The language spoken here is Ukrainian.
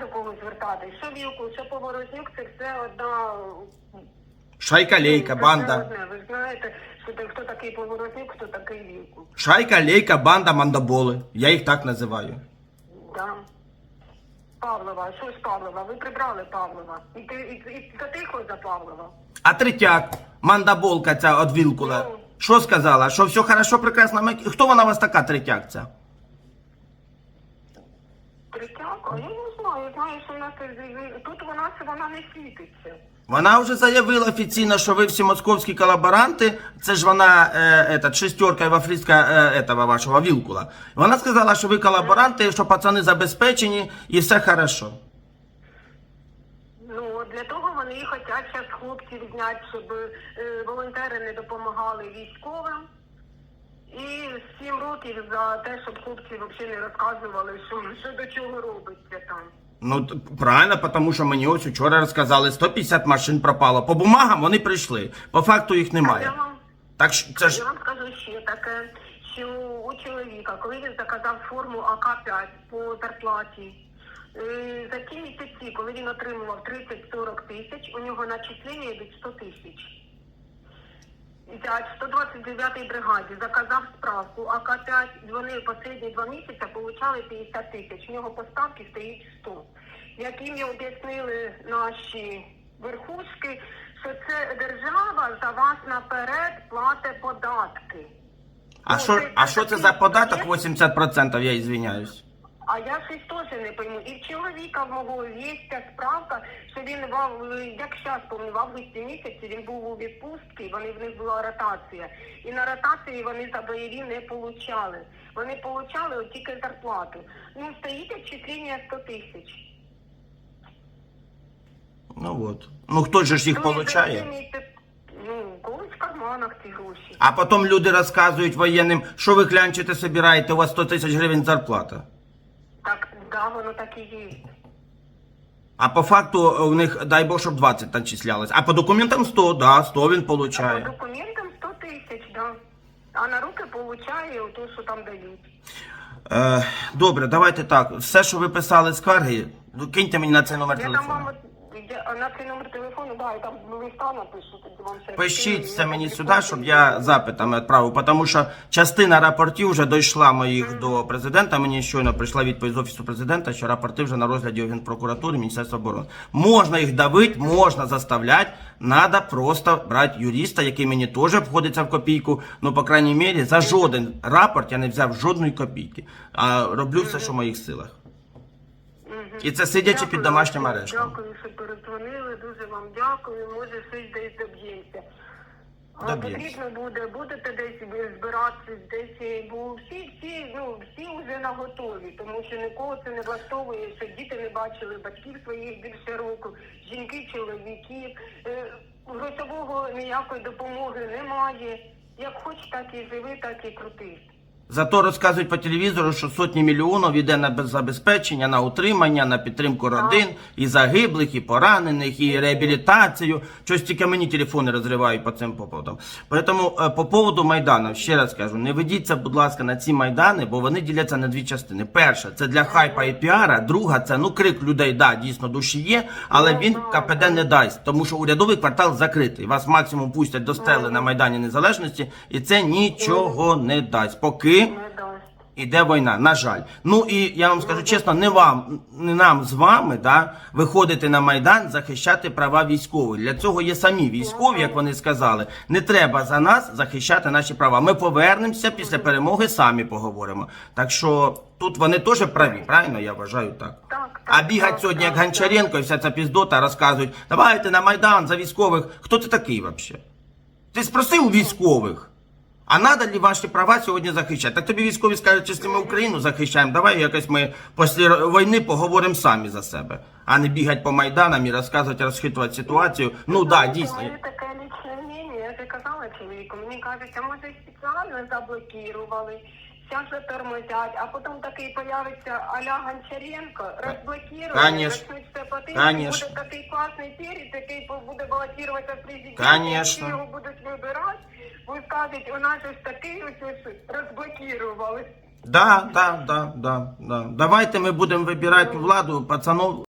до кого звертатись. Що Вілку, що Поворознюк, це все одна... Шайка-лейка, це банда. одне. Ви знаєте, що так- хто такий Поворознюк, хто такий Вілку. Шайка, лейка, банда, мандаболи. Я їх так називаю. Да. Павлова, що ж Павлова? Ви прибрали Павлова. І ти і, і затихло за Павлова. А третяк, мандаболка ця от Вілкула. Ну. Що сказала? Що все хорошо, прекрасно? Ми- Хто вона у вас така третяк ця? Третяка? Я не знаю. Знаю, що в нас тут вона вона не світиться. Вона вже заявила офіційно, що ви всі московські колаборанти. Це ж вона, е, этот, шестерка вафлістка е, этого вашого Вілкула. Вона сказала, що ви колаборанти, що пацани забезпечені і все хорошо. Ну для того вони і хочуть зараз хлопців зняти, щоб е, волонтери не допомагали військовим. І сім років за те, щоб хлопці взагалі не розказували, що, що до чого робиться там. Ну т- правильно, тому що мені ось вчора розказали, 150 машин пропало. По бумагам вони прийшли. По факту їх А я немає. вам Так що це ж Я вам скажу ще таке, що у чоловіка, коли він заказав форму АК-5 по зарплаті, е, за ті місяці, коли він отримував 30-40 тисяч, у нього начислення йдуть 100 тисяч. Взять 129-й бригаді заказав справку АК-5, вони останні два місяці получали 50 тисяч. У нього поставки стоїть 100. Як їм об'яснили наші верхушки, що це держава за вас наперед платить податки. а Ну, що, це- а що це за податок 80%, я извиняюсь. А я щось теж не пойму. І в чоловіка мого є ця справка, що він в як зараз помню, в августі місяці він був у відпустці, вони в них була ротація. І на ротації вони за бойові не получали. Вони получали от тільки зарплату. Ну, стоїть відчислення 100 тисяч. Ну от. Ну хто ж їх Ну, і получає? за Ну, у в карманах ці гроші. А потім люди розказують воєнним, що ви клянчите, собираєте, у вас 100 тисяч гривень зарплата. Да, воно так і є. А по факту у них, дай Бог, щоб 20 начислялось. А по документам 100, да, 100 він А по получає. документам 100 тисяч, да. А на руки получає ото, що там дають. Е, добре, давайте так. Все, що ви писали скарги, ну, киньте мені на цей номер Я там телефону. вам от- я, на цей номер телефону, да, і там листа напишу, тоді вам все Пишіть це мені сюди, щоб я запитами відправив, тому що частина рапортів вже дійшла моїх до президента. Мені щойно прийшла відповідь з офісу президента, що рапорти вже на розгляді у Генпрокуратури Міністерства оборони. Можна їх давити, можна заставляти. Надо просто брати юриста, який мені теж входиться в копійку. Ну, по крайній мірі, за жоден рапорт я не взяв жодної копійки. А роблю все, що в моїх силах. І це сидячи Дякую, під домашнім арештом. Дякую, що передзвонили, дуже вам дякую, може щось десь доб'ємося. А Доб'ємося. Потрібно буде, будете десь збиратися, десь, бо всі, всі, ну, всі вже на готові, тому що нікого це не влаштовує, що діти не бачили батьків своїх більше року, жінки, чоловіків, е, грошового ніякої допомоги немає. Як хоч, так і живи, так і крутись. Зато розказують по телевізору, що сотні мільйонів йде на забезпечення, на утримання, на підтримку родин, і загиблих, і поранених, і реабілітацію. Щось тільки мені телефони розривають по цим поводам. Тому е, по поводу Майдану, ще раз кажу, не ведіться, будь ласка, на ці майдани, бо вони діляться на дві частини. Перша це для хайпа і піара, друга це ну крик людей, да, дійсно душі є, але він КПД не дасть, тому що урядовий квартал закритий. Вас максимум пустять до стели на Майдані Незалежності, і це нічого не дасть. Поки Іде війна, на жаль. Ну і я вам скажу чесно, не вам, не нам з вами, да, виходити на майдан, захищати права військових. Для цього є самі військові, як вони сказали. Не треба за нас захищати наші права. Ми повернемося після перемоги, самі поговоримо. Так що тут вони теж праві, правильно? Я вважаю так. Так, А бігать сьогодні, як Гончаренко, і вся ця піздота розказують, давайте на майдан за військових. Хто ти такий взагалі? Ти спросив у військових. А надо ли ваші права сьогодні захищати? Так тобі військові скажуть, якщо ми Україну захищаємо, давай якось ми після війни поговоримо самі за себе, а не бігати по майданам і розказувати, розхитувати ситуацію. Ну да, дійсно. Таке лічне мнення, я вже казала чоловіку, мені кажуть, а може спеціально заблокували, зараз затормозять, а потім такий появиться Аля Гончаренко, Конечно. почнуть все по буде такий класний перець, який буде балотуватися в президенті, його будуть вибирати, ви у нас ось такий ось розблокували. Да, да, да, да, да. Давайте ми будемо вибирати владу пацанов.